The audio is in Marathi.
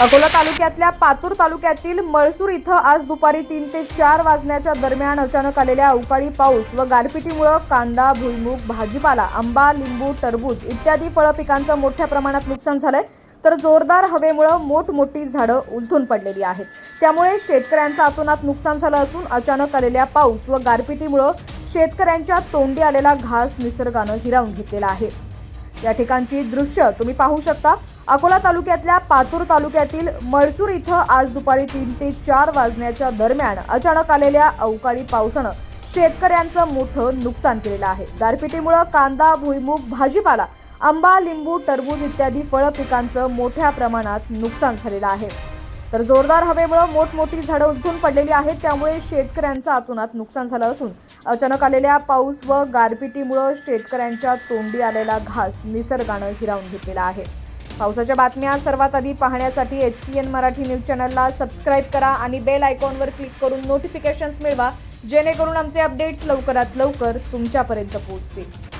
अकोला तालुक्यातल्या पातूर तालुक्यातील मळसूर इथं आज दुपारी तीन ते चार वाजण्याच्या दरम्यान अचानक आलेल्या अवकाळी पाऊस व गारपिटीमुळं कांदा भुईमूग भाजीपाला आंबा लिंबू टरबूज इत्यादी फळं पिकांचं मोठ्या प्रमाणात नुकसान झालंय. तर जोरदार हवेमुळं मोठमोठी झाडं उलथून पडलेली आहेत. त्यामुळे शेतकऱ्यांचं अतोनात नुकसान झालं असून अचानक आलेल्या पाऊस व गारपिटीमुळं शेतकऱ्यांच्या तोंडी आलेला घास निसर्गानं हिरावून घेतलेला आहे. या ठिकाणची दृश्य तुम्ही पाहू शकता. अकोला तालुक्यातल्या पातूर तालुक्यातील मळसूर इथं आज दुपारी तीन ते चार वाजण्याच्या दरम्यान अचानक आलेल्या अवकाळी पावसानं शेतकऱ्यांचं मोठं नुकसान केलेलं आहे. गारपिटीमुळं कांदा भुईमूग भाजीपाला आंबा लिंबू टरबूज इत्यादी फळ पिकांचं मोठ्या प्रमाणात नुकसान झालेलं आहे. तर जोरदार हवेमुळं मोठमोठी झाडं उलथून पडलेली आहेत. त्यामुळे शेतकऱ्यांचं आतोनात नुकसान झालं असून अचानक आलेल्या पाऊस व गारपिटीमुळं शेतकऱ्यांच्या तोंडी आलेला घास निसर्गानं हिरावून घेतलेला आहे. पावसाच्या बातम्या सर्वात आधी पाहण्यासाठी H P N Marathi news चॅनलला सबस्क्राईब करा आणि बेल आयकॉनवर क्लिक करून नोटिफिकेशन्स मिळवा जेणेकरून आमचे अपडेट्स लवकरात लवकर तुमच्यापर्यंत पोहोचतील.